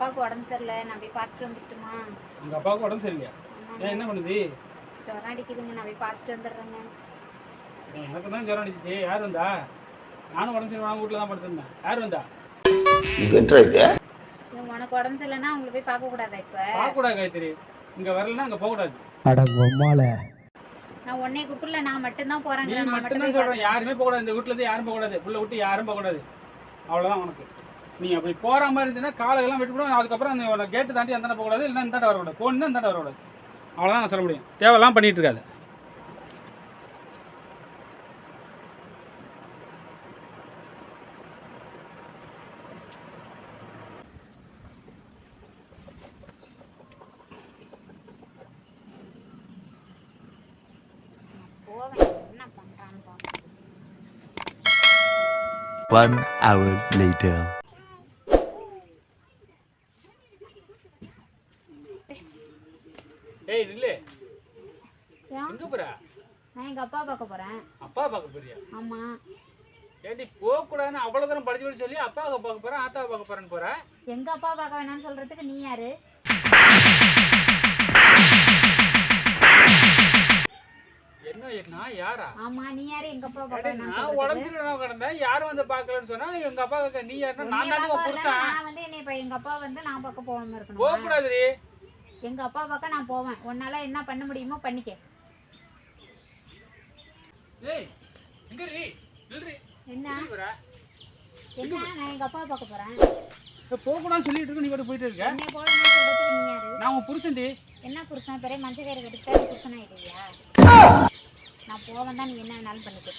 அப்பாவுக்கு உடம்பு சரியில்லை நான் போய் பார்த்துட்டு வந்துட்டுமா உங்கள் அப்பாவுக்கு உடம்பு சரியில்லையா? ஏன் என்ன பண்ணுது? ஜுரம் அடிக்குதுங்க நான் போய் பார்த்துட்டு வந்துடுறேங்க. எனக்கு தான் ஜுரம் அடிச்சிச்சு. யார் வந்தா? நானும் உடம்பு சரி வீட்டில் தான் படுத்திருந்தேன். யார் வந்தா? உனக்கு உடம்பு சரியில்லைன்னா அவங்கள போய் பார்க்க கூடாதா இப்ப? பார்க்கக்கூடாது காயத்ரி. இங்கே வரலன்னா அங்கே போகக்கூடாது அட பொம்மால நான் உன்னைய கூப்பிடல நான் மட்டும்தான் நீ போறேங்க நான் மட்டும் மட்டும்தான் போய் சொல்கிறேன் யாருமே போகக்கூடாது. இந்த வீட்டில் இருந்து யாரும் போகக்கூடாது. புள்ள விட்டு யாரும் போகக்கூடாது. அவ்வளோதான் உனக்கு. நீ அப்படி போகிற மாதிரி இருந்தீங்கன்னா காலையெல்லாம் விட்டுவிடும் அதுக்கப்புறம் அந்த கேட்டு தாண்டி அந்த போகக்கூடாது இல்லை இந்த வரக்கூடாது. போகணுன்னா இந்த வரக்கூடாது. அவ்வளோதான் நான் சொல்ல முடியும். தேவையெல்லாம் பண்ணிட்டு இருக்காது One hour later. டேய் நில்லு. எங்கே போகிற நான் எங்க அப்பா பார்க்க போறேன். அப்பா பார்க்க போறியா? ஆமா. ஏண்டி போகக்கூடாதுன்னு அவ்வளோ தூரம் படிச்சு சொல்லி அப்பாவை பார்க்க போகிறேன் ஆத்தாவை பார்க்க போகிறேன்னு போகிற எங்க அப்பா பார்க்க வேணாம்னு சொல்றதுக்கு நீ யாரு? என்ன யாரா? ஆமா நீ யாரு? எங்க அப்பா ஏடி, பார்க்க நான் உடம்பு கிடந்தேன் யாரும் வந்து பார்க்கலன்னு சொன்னா எங்க அப்பா நீ யாருன்னா நான் வரல, புருஷன். நான் வந்து எங்க அப்பா வந்து நான் பார்க்க போகாம இருக்கணும்? போகக்கூடாதுடி. எங்க அப்பா பார்க்க நான் போவேன். உன்னால என்ன பண்ண முடியுமோ பண்ணிக்க. என்ன? என்ன? நான் எங்க அப்பா பார்க்க போறேன். இப்ப போகக்கூடாதுன்னு சொல்லிட்டு இருக்க நீ போயிட்டு இருக்க. என்னை போகணும்னு சொல்றதுக்கு நீ யாரு? நான் உன் புருஷன்டி. என்ன புருஷன்? பெரிய மஞ்சள் கயிறு கட்டிட்டா புருஷன் ஆயிடுவியா நான் போவேன் தான் நீ என்ன வேணாலும் பண்ணிக்க.